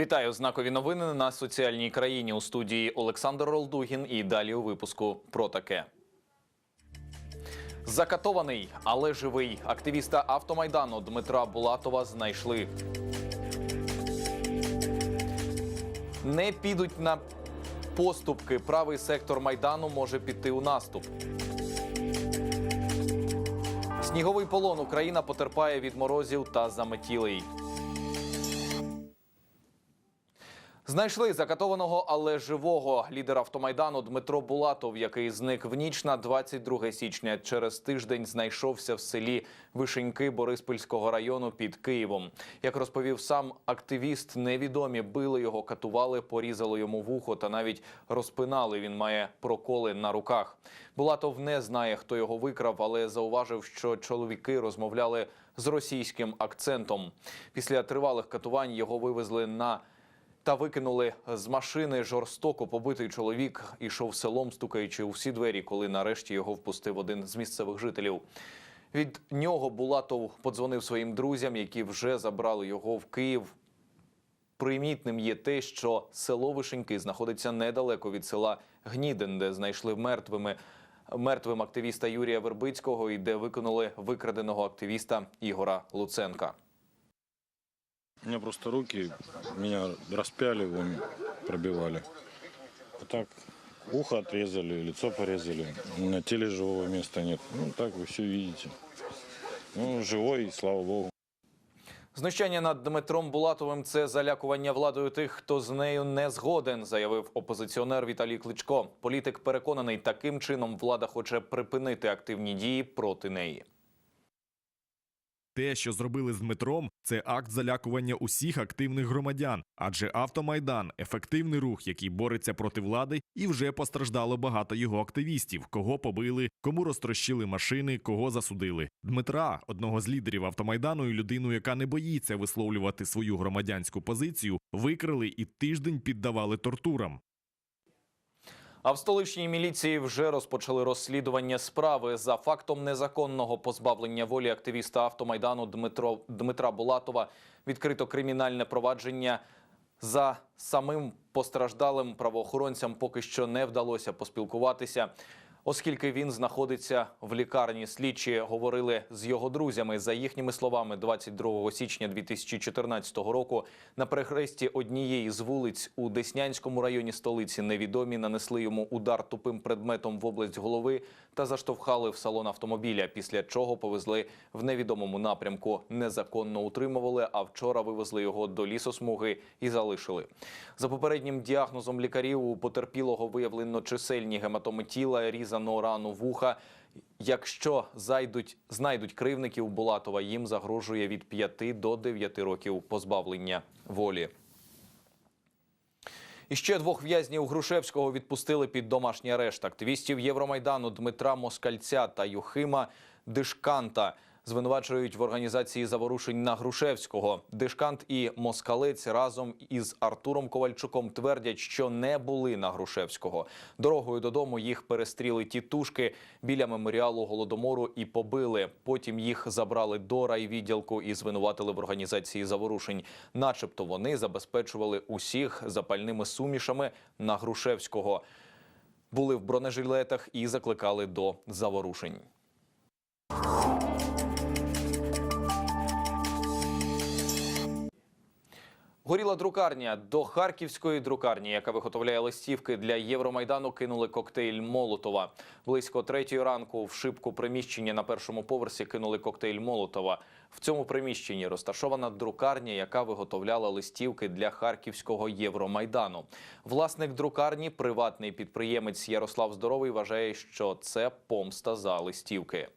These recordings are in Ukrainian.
Вітаю знакові новини на соціальній країні у студії Олександр Ролдугін. І далі у випуску про таке. Закатований, але живий. Активіста автомайдану Дмитра Булатова знайшли. Не підуть на поступки. Правий сектор майдану може піти у наступ. Сніговий полон Україна потерпає від морозів та заметілий. Знайшли закатованого, але живого лідера автомайдану Дмитро Булатов, який зник в ніч на 22 січня. Через тиждень знайшовся в селі Вишеньки Бориспільського району під Києвом. Як розповів сам активіст, невідомі били його, катували, порізали йому вухо та навіть розпинали. Він має проколи на руках. Булатов не знає, хто його викрав, але зауважив, що чоловіки розмовляли з російським акцентом. Після тривалих катувань його вивезли на та викинули з машини жорстоко побитий чоловік. Ішов селом, стукаючи у всі двері, коли нарешті його впустив один з місцевих жителів. Від нього Булатов подзвонив своїм друзям, які вже забрали його в Київ. Примітним є те, що село Вишеньки знаходиться недалеко від села Гнідин, де знайшли мертвими мертвим активіста Юрія Вербицького і де виконали викраденого активіста Ігора Луценка. У меня просто руки, меня распяли, вон, пробивали. А так ухо отрезали, лицо порезали. На теле живого места нет. Ну, так вы все видите. Ну, живой, слава богу. Знущання над Дмитром Булатовим це залякування владою тих, хто з нею не згоден, заявив опозиціонер Віталій Кличко. Політик переконаний, таким чином влада хоче припинити активні дії проти неї. Те, що зробили з Дмитром, це акт залякування усіх активних громадян, адже автомайдан ефективний рух, який бореться проти влади, і вже постраждало багато його активістів, кого побили, кому розтрощили машини, кого засудили. Дмитра, одного з лідерів автомайдану, і людину, яка не боїться висловлювати свою громадянську позицію, викрили і тиждень піддавали тортурам. А в столичній міліції вже розпочали розслідування справи за фактом незаконного позбавлення волі активіста автомайдану Дмитро Дмитра Булатова. Відкрито кримінальне провадження за самим постраждалим правоохоронцям. Поки що не вдалося поспілкуватися. Оскільки він знаходиться в лікарні, слідчі говорили з його друзями. За їхніми словами, 22 січня 2014 року на перехресті однієї з вулиць у Деснянському районі столиці невідомі нанесли йому удар тупим предметом в область голови та заштовхали в салон автомобіля. Після чого повезли в невідомому напрямку. Незаконно утримували. А вчора вивезли його до лісосмуги і залишили. За попереднім діагнозом лікарів у потерпілого виявлено чисельні гематоми тіла, різану рану вуха. Якщо зайдуть, знайдуть кривників Булатова, їм загрожує від 5 до 9 років позбавлення волі. І ще двох в'язнів Грушевського відпустили під домашній арешт. Активістів Євромайдану Дмитра Москальця та Юхима Дишканта звинувачують в організації заворушень на Грушевського. Дишкант і Москалець разом із Артуром Ковальчуком твердять, що не були на Грушевського. Дорогою додому їх перестріли тітушки біля меморіалу голодомору і побили. Потім їх забрали до райвідділку і звинуватили в організації заворушень. Начебто вони забезпечували усіх запальними сумішами на Грушевського. Були в бронежилетах і закликали до заворушень. Горіла друкарня до харківської друкарні, яка виготовляє листівки для Євромайдану, кинули коктейль Молотова. Близько третьої ранку в шибку приміщення на першому поверсі кинули коктейль Молотова. В цьому приміщенні розташована друкарня, яка виготовляла листівки для харківського Євромайдану. Власник друкарні, приватний підприємець Ярослав Здоровий, вважає, що це помста за листівки.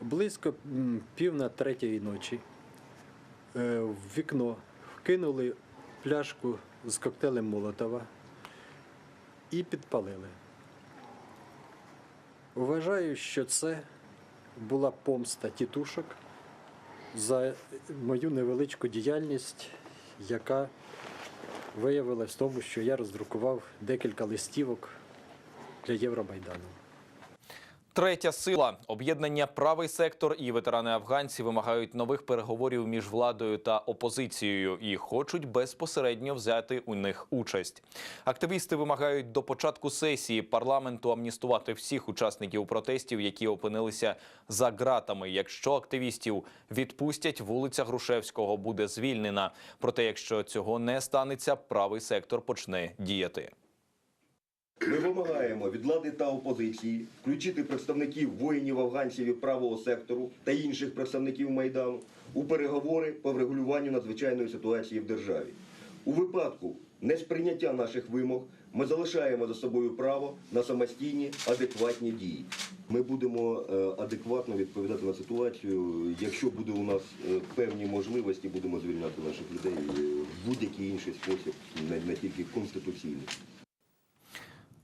Близько пів на третьої ночі в вікно вкинули пляшку з коктейлем Молотова і підпалили. Вважаю, що це була помста тітушок за мою невеличку діяльність, яка виявилась в тому, що я роздрукував декілька листівок для Євромайдану. Третя сила об'єднання правий сектор і ветерани афганці вимагають нових переговорів між владою та опозицією і хочуть безпосередньо взяти у них участь. Активісти вимагають до початку сесії парламенту амністувати всіх учасників протестів, які опинилися за ґратами. Якщо активістів відпустять, вулиця Грушевського буде звільнена. Проте, якщо цього не станеться, правий сектор почне діяти. Ми вимагаємо від влади та опозиції включити представників воїнів афганців правого сектору та інших представників майдану у переговори по врегулюванню надзвичайної ситуації в державі. У випадку несприйняття наших вимог ми залишаємо за собою право на самостійні адекватні дії. Ми будемо е, адекватно відповідати на ситуацію. Якщо буде у нас е, певні можливості, будемо звільняти наших людей в будь-який інший спосіб, не тільки конституційний.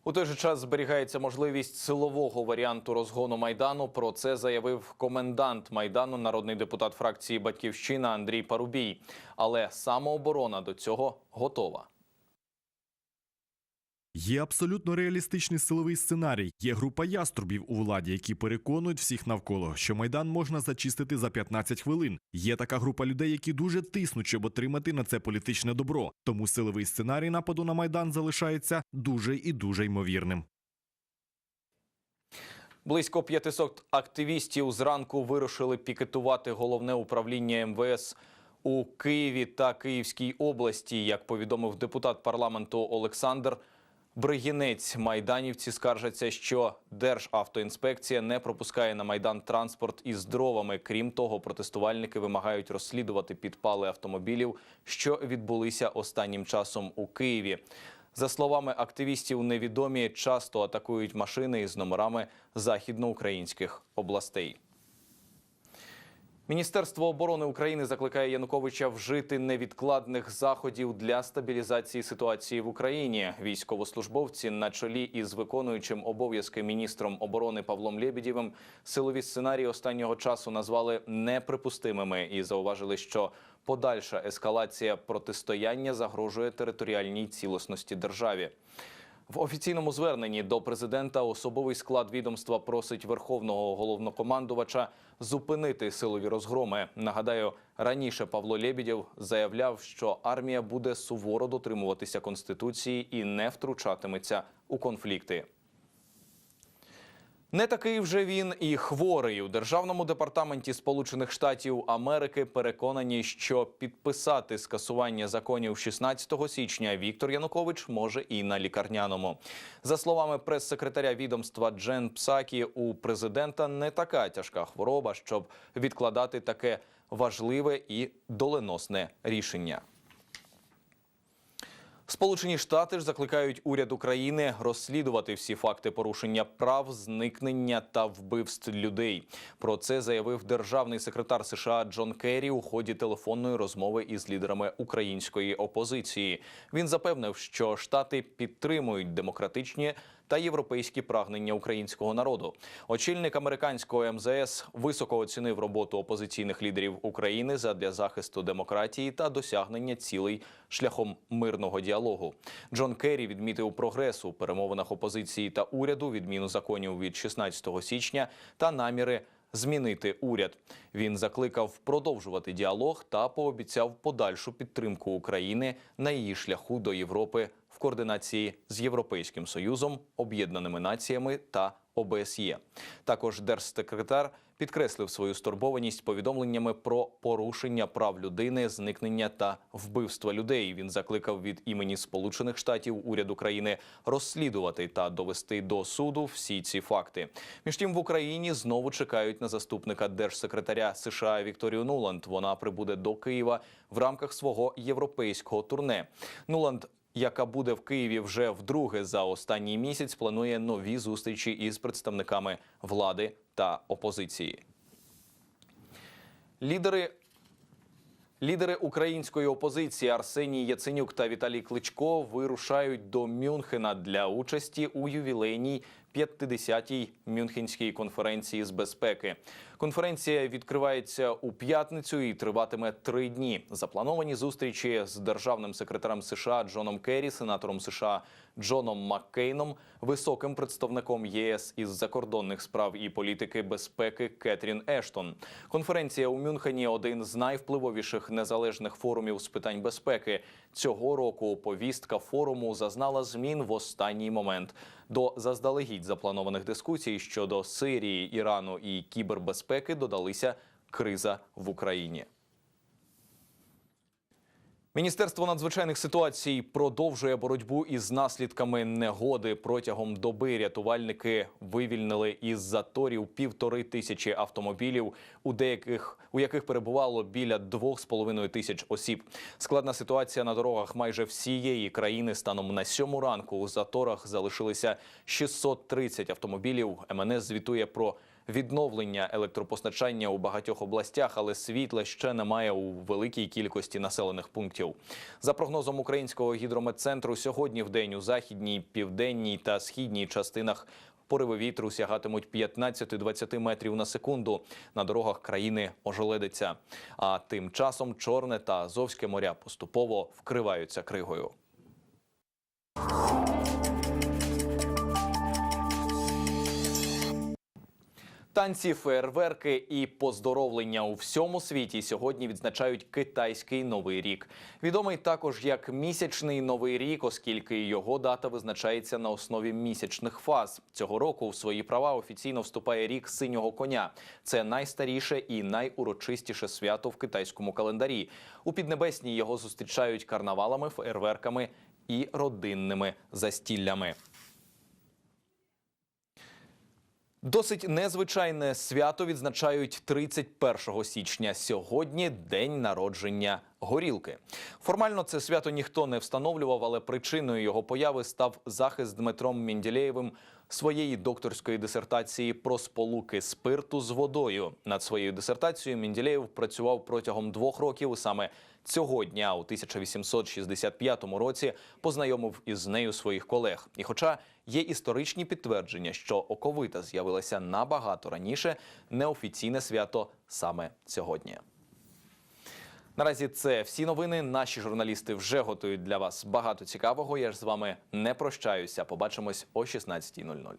У той же час зберігається можливість силового варіанту розгону майдану. Про це заявив комендант майдану, народний депутат фракції Батьківщина Андрій Парубій. Але самооборона до цього готова. Є абсолютно реалістичний силовий сценарій. Є група яструбів у владі, які переконують всіх навколо, що майдан можна зачистити за 15 хвилин. Є така група людей, які дуже тиснуть, щоб отримати на це політичне добро. Тому силовий сценарій нападу на майдан залишається дуже і дуже ймовірним. Близько 500 активістів зранку вирушили пікетувати головне управління МВС у Києві та Київській області. Як повідомив депутат парламенту Олександр Бригінець, майданівці скаржаться, що Державтоінспекція не пропускає на майдан транспорт із дровами. Крім того, протестувальники вимагають розслідувати підпали автомобілів, що відбулися останнім часом у Києві. За словами активістів, невідомі часто атакують машини із номерами західноукраїнських областей. Міністерство оборони України закликає Януковича вжити невідкладних заходів для стабілізації ситуації в Україні. Військовослужбовці на чолі із виконуючим обов'язки міністром оборони Павлом Лєбідєвим силові сценарії останнього часу назвали неприпустимими і зауважили, що подальша ескалація протистояння загрожує територіальній цілісності державі. В офіційному зверненні до президента особовий склад відомства просить верховного головнокомандувача зупинити силові розгроми. Нагадаю, раніше Павло Лєбідєв заявляв, що армія буде суворо дотримуватися конституції і не втручатиметься у конфлікти. Не такий вже він і хворий у державному департаменті Сполучених Штатів Америки. Переконані, що підписати скасування законів 16 січня Віктор Янукович може і на лікарняному. За словами прес-секретаря відомства Джен Псакі, у президента не така тяжка хвороба, щоб відкладати таке важливе і доленосне рішення. Сполучені Штати ж закликають уряд України розслідувати всі факти порушення прав, зникнення та вбивств людей. Про це заявив державний секретар США Джон Керрі у ході телефонної розмови із лідерами української опозиції. Він запевнив, що штати підтримують демократичні та європейські прагнення українського народу. Очільник американського МЗС високо оцінив роботу опозиційних лідерів України задля захисту демократії та досягнення цілей шляхом мирного діалогу. Джон Керрі відмітив прогрес у перемовинах опозиції та уряду, відміну законів від 16 січня та наміри. Змінити уряд він закликав продовжувати діалог та пообіцяв подальшу підтримку України на її шляху до Європи в координації з Європейським Союзом, Об'єднаними Націями та ОБСЄ. Також держсекретар підкреслив свою стурбованість повідомленнями про порушення прав людини, зникнення та вбивства людей. Він закликав від імені Сполучених Штатів уряд України розслідувати та довести до суду всі ці факти. Між тим в Україні знову чекають на заступника держсекретаря США Вікторію Нуланд. Вона прибуде до Києва в рамках свого європейського турне. Нуланд яка буде в Києві вже вдруге за останній місяць, планує нові зустрічі із представниками влади та опозиції. Лідери Лідери української опозиції Арсеній Яценюк та Віталій Кличко вирушають до Мюнхена для участі у ювілейній 50-й Мюнхенській конференції з безпеки. Конференція відкривається у п'ятницю і триватиме три дні. Заплановані зустрічі з державним секретарем США Джоном Керрі, сенатором США Джоном Маккейном, високим представником ЄС із закордонних справ і політики безпеки Кетрін Ештон. Конференція у Мюнхені один з найвпливовіших незалежних форумів з питань безпеки. Цього року повістка форуму зазнала змін в останній момент. До заздалегідь запланованих дискусій щодо Сирії, Ірану і кібербезпеки додалися криза в Україні. Міністерство надзвичайних ситуацій продовжує боротьбу із наслідками негоди. Протягом доби рятувальники вивільнили із заторів півтори тисячі автомобілів, у деяких у яких перебувало біля двох з половиною тисяч осіб. Складна ситуація на дорогах майже всієї країни. Станом на сьому ранку у заторах залишилися 630 автомобілів. МНС звітує про відновлення електропостачання у багатьох областях, але світла ще немає у великій кількості населених пунктів. За прогнозом українського гідрометцентру, сьогодні в день у західній, південній та східній частинах. Пориви вітру сягатимуть 15-20 метрів на секунду. На дорогах країни ожеледиться. А тим часом Чорне та Азовське моря поступово вкриваються кригою. Танці, фейерверки і поздоровлення у всьому світі сьогодні відзначають китайський новий рік. Відомий також як місячний новий рік, оскільки його дата визначається на основі місячних фаз. Цього року в свої права офіційно вступає рік синього коня. Це найстаріше і найурочистіше свято в китайському календарі. У піднебесній його зустрічають карнавалами, фейерверками і родинними застіллями. Досить незвичайне свято відзначають 31 січня. Сьогодні день народження горілки. Формально це свято ніхто не встановлював, але причиною його появи став захист Дмитром Мінділеєвим своєї докторської дисертації про сполуки спирту з водою. Над своєю дисертацією Мінділеєв працював протягом двох років. Саме цього дня, у 1865 році, познайомив із нею своїх колег. І, хоча є історичні підтвердження, що оковита з'явилася набагато раніше, неофіційне свято саме сьогодні. Наразі це всі новини. Наші журналісти вже готують для вас багато цікавого. Я ж з вами не прощаюся. Побачимось о 16.00.